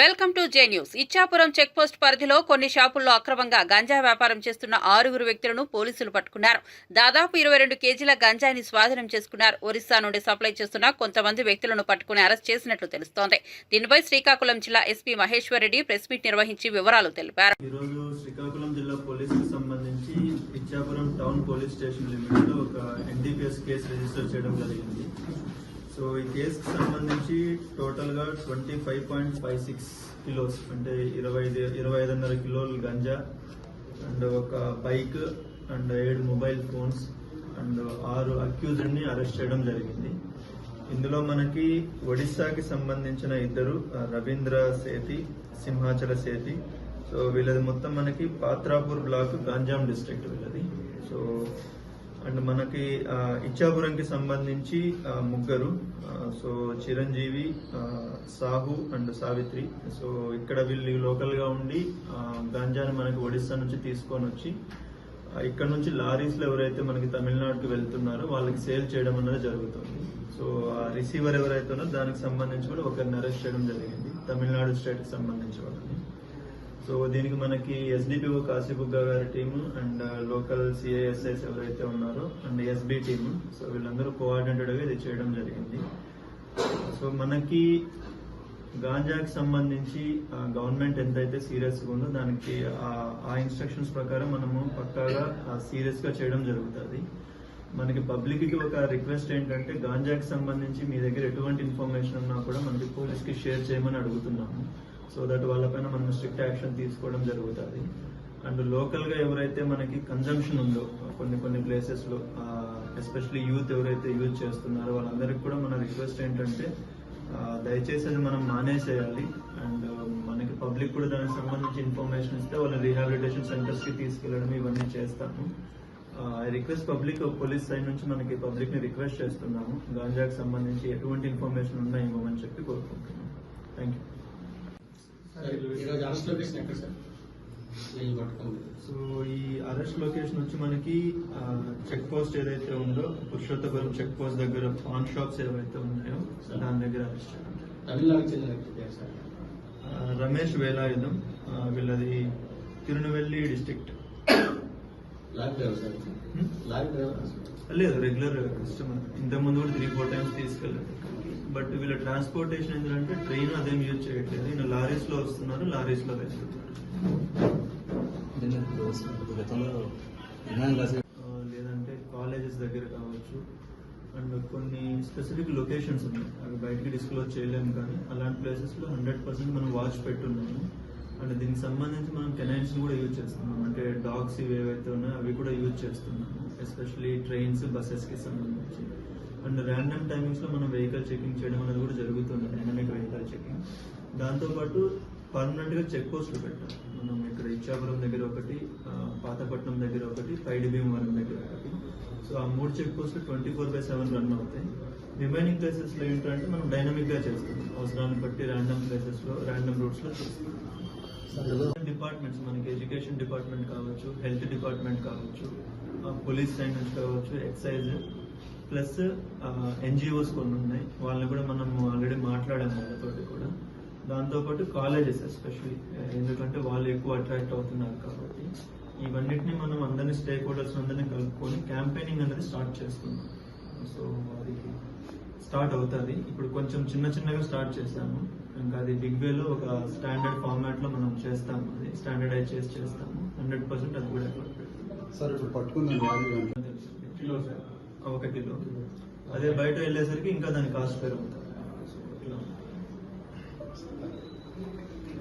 Welcome to J news. Ichchapuram checkpost పరిధిలో కొన్ని షాపుల్లో అక్రమంగా గంజా వ్యాపారం చేస్తున్న ఆరుగురు వ్యక్తులను పోలీసులు పట్టుకున్నారు. దాదాపు ఇరవై రెండు కేజీల గంజాయిని స్వాధీనం చేసుకున్నారు. ఒరిస్సా నుండి సప్లై చేస్తున్న కొంతమంది వ్యక్తులను పట్టుకుని అరెస్ట్ చేసినట్లు తెలుస్తోంది. దీనిపై శ్రీకాకుళం జిల్లా SP Maheshwar Reddy press meet నిర్వహించి వివరాలు తెలిపారు. ఈరోజు శ్రీకాకుళం జిల్లా పోలీసుకు సంబంధించి ఇచ్చాపురం టౌన్ పోలీస్ స్టేషన్ లిమిట్లో ఒక ఎన్డీపీఎస్ కేసు రిజిస్టర్ చేయడం జరిగింది. సో ఈ కేసుకు సంబంధించి టోటల్గా twenty five point five six kilos అంటే ఇరవై ఐదు ఇరవై ఐదున్నర కిలోలు గంజా అండ్ ఒక బైక్ అండ్ ఏడు మొబైల్ ఫోన్స్ అండ్ ఆరు అక్యూజ్డ్ని అరెస్ట్ చేయడం జరిగింది. ఇందులో మనకి ఒడిశాకి సంబంధించిన ఇద్దరు రవీంద్ర సేతి సింహాచల సేతి. సో వీళ్ళది మొత్తం మనకి పాత్రాపూర్ బ్లాక్ గాంజాం డిస్ట్రిక్ట్ వీళ్ళది. సో అండ్ మనకి ఇచ్చాపురంకి సంబంధించి ముగ్గురు so Chiranjeevi Sahu and Savitri. So ఇక్కడ వీళ్ళు లోకల్గా ఉండి గాంజాని మనకి ఒడిస్సా నుంచి తీసుకొని వచ్చి ఇక్కడ నుంచి లారీస్లో ఎవరైతే మనకి తమిళనాడుకి వెళ్తున్నారో వాళ్ళకి సేల్ చేయడం అనేది జరుగుతుంది. సో ఆ రిసీవర్ ఎవరైతే ఉన్నారో దానికి సంబంధించి కూడా ఒకరిని అరెస్ట్ చేయడం జరిగింది. తమిళనాడు స్టేట్కి సంబంధించి వాళ్ళని. సో దీనికి మనకి ఎస్డిపిఓ కాశీబుగ్గా గారి టీము అండ్ లోకల్ సిఐఎస్ఎస్ ఎవరైతే ఉన్నారో అండ్ ఎస్బి టీమ్ సో వీళ్ళందరూ కోఆర్డినేటెడ్గా ఇది చేయడం జరిగింది. సో మనకి గాంజాకి సంబంధించి గవర్నమెంట్ ఎంతైతే సీరియస్గా ఉందో దానికి ఆ- ఇన్స్ట్రక్షన్స్ ప్రకారం మనము పక్కాగా సీరియస్గా చేయడం జరుగుతుంది. మనకి పబ్లిక్కి ఒక రిక్వెస్ట్ ఏంటంటే గాంజాకి సంబంధించి మీ దగ్గర ఎటువంటి ఇన్ఫర్మేషన్ ఉన్నా కూడా మనకి పోలీస్కి షేర్ చేయమని అడుగుతున్నాము. సో దట్ వాళ్ళపైన మనం స్ట్రిక్ట్ యాక్షన్ తీసుకోవడం జరుగుతుంది. అండ్ లోకల్గా ఎవరైతే మనకి కన్జంప్షన్ ఉందో కొన్ని కొన్ని ప్లేసెస్లో ఎస్పెషల్లీ యూత్ ఎవరైతే యూజ్ చేస్తున్నారో వాళ్ళందరికీ కూడా మన రిక్వెస్ట్ ఏంటంటే దయచేసి అది మనం మానేసేయాలి. అండ్ మనకి పబ్లిక్ కూడా దానికి సంబంధించి ఇన్ఫర్మేషన్ ఇస్తే వాళ్ళ రీహాబిలిటేషన్ సెంటర్స్కి ఇవన్నీ చేస్తాము. I request public police side నుంచి మనకి పబ్లిక్ని రిక్వెస్ట్ చేస్తున్నాము. గాంజాకి సంబంధించి ఎటువంటి ఇన్ఫర్మేషన్ ఉన్నా ఇవ్వమని చెప్పి కోరుకుంటున్నాము. థ్యాంక్ యూ సో ఈ అరెస్ట్ లొకేషన్ వచ్చి మనకి చెక్ పోస్ట్ ఏదైతే ఉందో పురుషోత్తపురం చెక్ పోస్ట్ దగ్గర పాన్ షాప్స్ ఏవైతే ఉన్నాయో దాని దగ్గర అరెస్ట్ రమేష్ వేలాయుధం వీళ్ళది తిరునెల్వేలి డిస్ట్రిక్ట్. లేదు రెగ్యులర్ కస్టమర్ ఇంతకు ముందు కూడా త్రీ ఫోర్ టైమ్స్ తీసుకెళ్ళారు. బట్ వీళ్ళ ట్రాన్స్పోర్టేషన్ ఏంటంటే ట్రైన్ అదేం యూజ్ చేయట్లేదు. ఈయన లారీస్లో వస్తున్నారు లారీస్లో లేదంటే కాలేజెస్ దగ్గర కావచ్చు. అండ్ కొన్ని స్పెసిఫిక్ లొకేషన్స్ ఉన్నాయి. అవి బయటికి డిస్క్లోజ్ చేయలేము కానీ అలాంటి ప్లేసెస్లో హండ్రెడ్ పర్సెంట్ మనం వాచ్ పెట్టున్నాము. అండ్ దీనికి సంబంధించి మనం కెనైన్స్ కూడా యూజ్ చేస్తున్నాం అంటే డాగ్స్ ఇవి ఏవైతే ఉన్నాయో అవి కూడా యూజ్ చేస్తున్నాము. ఎస్పెషల్లీ ట్రైన్స్ బస్సెస్కి సంబంధించి. అండ్ ర్యాండమ్ టైమింగ్స్లో మనం వెహికల్ చెకింగ్ చేయడం అనేది కూడా జరుగుతుంది. Dynamic vehicle checking. దాంతోపాటు పర్మనెంట్గా చెక్ పోస్టులు పెట్టాం. మనం ఇక్కడ ఇచ్చాపురం దగ్గర ఒకటి పాతపట్నం దగ్గర ఒకటి పైడి భీమవరం దగ్గర ఒకటి. సో ఆ మూడు చెక్ పోస్టులు twenty four by seven run అవుతాయి. రిమైనింగ్ ప్లేసెస్లో ఏంటంటే మనం డైనమిక్గా చేస్తాం. అవసరాన్ని బట్టి ర్యాండమ్ ప్లేసెస్లో ర్యాండమ్ రూట్స్లో చేస్తాం డిపార్ట్మెంట్స్ మనకి ఎడ్యుకేషన్ డిపార్ట్మెంట్ కావచ్చు హెల్త్ డిపార్ట్మెంట్ కావచ్చు పోలీస్ నుంచి కావచ్చు ఎక్సైజ్ ప్లస్ ఎన్జిఓస్ కొన్ని ఉన్నాయి. వాళ్ళని కూడా మనం ఆల్రెడీ మాట్లాడాము వాళ్ళతోటి కూడా. దాంతోపాటు కాలేజెస్ ఎస్పెషల్లీ ఎందుకంటే వాళ్ళు ఎక్కువ అట్రాక్ట్ అవుతున్నారు కాబట్టి ఇవన్నిటిని మనం అందరినీ స్టేక్ హోల్డర్స్ అందరినీ కలుపుకొని క్యాంపెయినింగ్ అనేది స్టార్ట్ చేస్తున్నాం. సో అది స్టార్ట్ అవుతుంది. ఇప్పుడు కొంచెం చిన్న చిన్నగా స్టార్ట్ చేస్తాము ఇంకా అది బిగ్ వేలో ఒక స్టాండర్డ్ ఫార్మాట్లో మనం చేస్తాము. అది స్టాండర్డైజ్ చేసి చేస్తాము. హండ్రెడ్ పర్సెంట్ అది కూడా సార్ ఇప్పుడు ఒక కిలో. అదే బయట వెళ్ళేసరికి ఇంకా దాని కాస్ట్ పెరుగుతుంది. సో